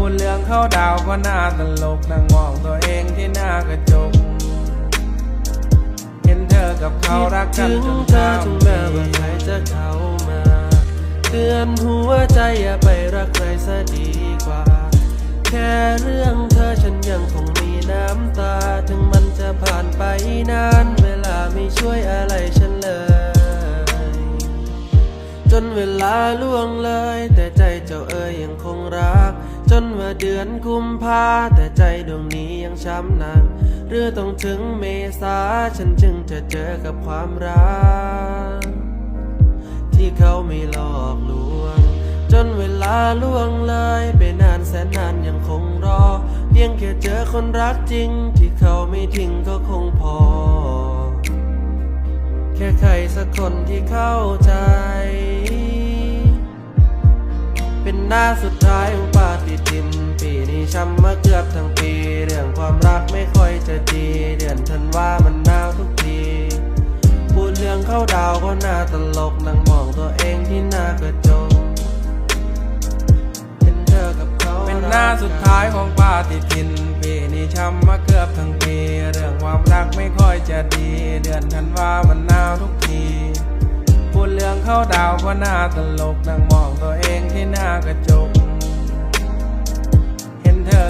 พูดเรื่องเข้าดาวก็น่าตลกนั่งมองตัวเองที่หน้ากระจก เห็นเธอกับเขารักกันจนเธอถึงแม้ว่าใครจะเข้ามาเตือนหัวใจอย่าไปรักใครซะดีกว่า แค่เรื่องเธอฉันยังคงมีน้ำตา ถึงมันจะผ่านไปนานเวลาไม่ช่วยอะไรฉันเลย จนเวลาล่วงเลย จนว่าเดือนกุมภาแต่ใจดวงนี้ยังช้ำหนักหรือต้องถึงเมษาฉันจึงจะเจอกับความรัก ที่เขาไม่หลอกลวง จนเวลาล่วงเลยไปนานแสนนานยังคงรอ เพียงแค่เจอคนรักจริง ที่เขาไม่ทิ้งก็คงพอ แค่ใครสักคนที่เข้าใจ เป็นหน้าสุดท้ายของป่า เข้าดาวก็น่าตลกนั่งมองตัวเองที่หน้ากระจกเห็นเธอกับเขาเป็นหน้าสุดท้ายของปาฏิทินปีนี้ช้ำมาเกือบทั้งปีเรื่องความรักไม่ค่อยจะดี เดือนธันวามันหนาวทุกทีพูดเรื่องเข้าดาวก็น่าตลกนั่งมองตัวเองที่หน้ากระจก